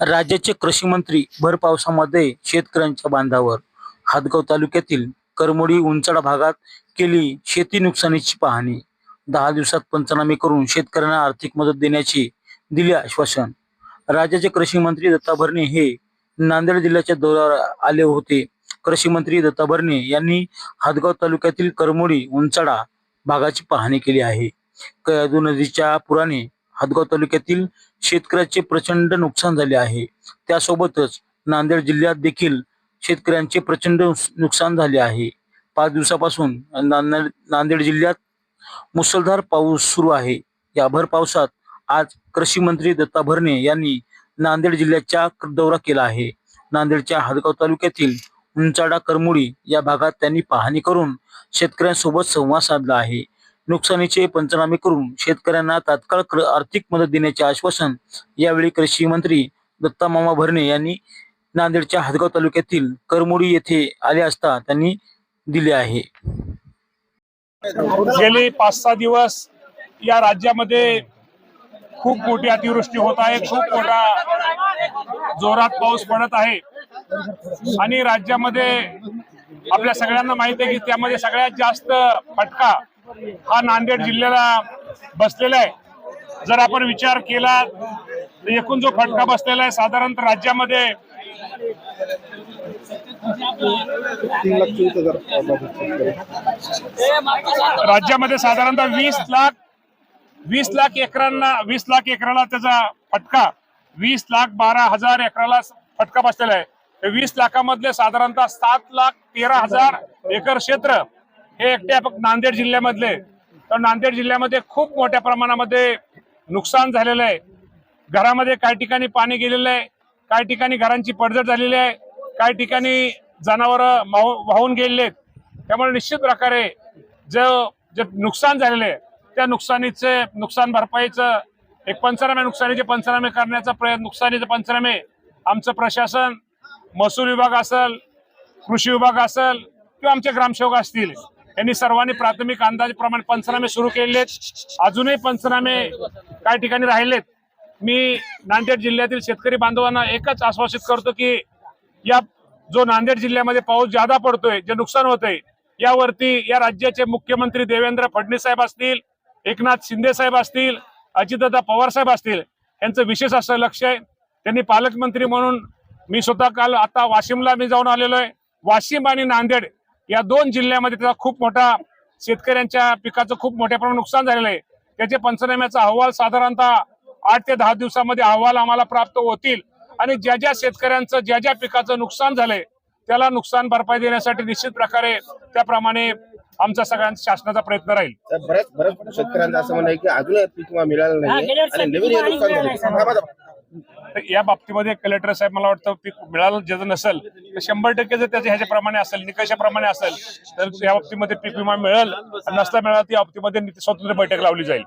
राज्याचे कृषी मंत्री भर पावसामध्ये शेतकऱ्यांच्या बांधावर. हातगाव तालुक्यातील करमोडी उंचाडा भागात केली शेती नुकसानीची पाहणी. दहा दिवसात पंचनामे करून शेतकऱ्यांना आर्थिक मदत देण्याचे दिले आश्वासन. राज्याचे कृषी मंत्री दत्ता भरणे हे नांदेड जिल्ह्याच्या दौऱ्यावर आले होते. कृषी मंत्री दत्ता भरणे यांनी हातगाव तालुक्यातील करमोडी उंचाडा भागाची पाहणी केली आहे. कयादू नदीच्या पुराने हदगाव तालुक्यातील शेतकऱ्याचे प्रचंड नुकसान झाले आहे. त्यासोबतच नांदेड जिल्ह्यात देखील शेतकऱ्यांचे प्रचंड नुकसान झाले आहे. पाच दिवसापासून नांदेड नांदेड जिल्ह्यात मुसळधार पाऊस सुरू आहे. या भर पावसात आज कृषी मंत्री दत्ता भरणे यांनी नांदेड जिल्ह्याचा दौरा केला आहे. नांदेडच्या हादगाव तालुक्यातील उंचाडा करमुडी या भागात त्यांनी पाहणी करून शेतकऱ्यांसोबत संवाद साधला आहे. नुकसानीचे पंचनामे करून शेतकऱ्यांना तात्काळ आर्थिक मदत देण्याचे आश्वासन यावेळी कृषी मंत्री दत्ता मामा भरणे यांनी नांदेडच्या हदगाव तालुक्यातील करमुडी येथे आले असता त्यांनी दिले आहे. गेले पाच सहा दिवस या राज्यामध्ये खूप मोठी अतिवृष्टी होत आहे खूप मोठा जोरात पाऊस पडत आहे. आणि राज्यामध्ये आपल्या सगळ्यांना माहिती आहे की त्यामध्ये सगळ्यात जास्त फटका हा नांदेड जिल्ह्याला बसलेला आहे जर आपण विचार केला तर एकूण जो फटका बसलेला आहे साधारणतः राज्यामध्ये. राज्यामध्ये साधारणतः वीस लाख वीस लाख एकरांना वीस लाख एकराला त्याचा फटका वीस लाख बारा हजार एकराला फटका बसलेला आहे वीस लाखामधले साधारणतः सात लाख तेरा हजार एकर क्षेत्र हे एकटे फक्त नांदेड जिल्ह्यामधले. तर नांदेड जिल्ह्यामध्ये खूप मोठ्या प्रमाणामध्ये नुकसान झालेलं आहे. घरामध्ये काही ठिकाणी पाणी गेलेलं आहे. काही ठिकाणी घरांची पडझड झालेली आहे. काही ठिकाणी जनावर वाहून गेलेले आहेत. त्यामुळे निश्चित प्रकारे जे जे नुकसान झालेलं आहे त्या नुकसानीचे नुकसान भरपाईचं एक पंचनामे नुकसानीचे पंचनामे करण्याचा प्रयत्न नुकसानीचे पंचनामे आमचं प्रशासन महसूल विभाग असेल कृषी विभाग असेल किंवा आमचे ग्रामसेवक असतील यांनी सर्वांनी प्राथमिक अंदाजाप्रमाणे पंचनामे सुरू केलेले आहेत. अजूनही पंचनामे काही ठिकाणी राहिलेत. मी नांदेड जिल्ह्यातील शेतकरी बांधवांना एकच आश्वासित करतो की या जो नांदेड जिल्ह्यामध्ये पाऊस ज्यादा पडतोय जे नुकसान होतंय यावरती या राज्याचे मुख्यमंत्री देवेंद्र फडणवीस साहेब असतील एकनाथ शिंदे साहेब असतील अजितदादा पवार साहेब असतील यांचं विशेष असं लक्ष आहे. त्यांनी पालकमंत्री म्हणून मी स्वतः काल आता वाशिमला मी जाऊन आलेलो आहे. वाशिम आणि नांदेड या दोन जिल्ह्यामध्ये त्याचा खूप मोठा शेतकऱ्यांच्या पिकाचं खूप मोठ्या प्रमाणात नुकसान झालेलं आहे. त्याचे पंचनाम्याचा अहवाल साधारणतः आठ ते दहा दिवसामध्ये अहवाल आम्हाला प्राप्त होतील. आणि ज्या ज्या शेतकऱ्यांचं ज्या ज्या पिकाचं नुकसान झालंय त्याला नुकसान भरपाई देण्यासाठी निश्चित प्रकारे त्याप्रमाणे आमचा सगळ्यांचा शासनाचा प्रयत्न राहील. बऱ्याच बऱ्याच शेतकऱ्यांचं असं म्हणणं आहे की अजूनही पीक मिळालं नाही. तर या बाबतीमध्ये कलेक्टर साहेब मला वाटतं पीक मिळालं ज्याचं नसेल तर शंभर टक्के जर त्याच्या ह्याच्याप्रमाणे असेल निकषाप्रमाणे असेल तर या बाबतीमध्ये पीक विमा मिळेल. आणि नसला मिळाला त्या बाबतीमध्ये स्वतंत्र बैठक लावली जाईल.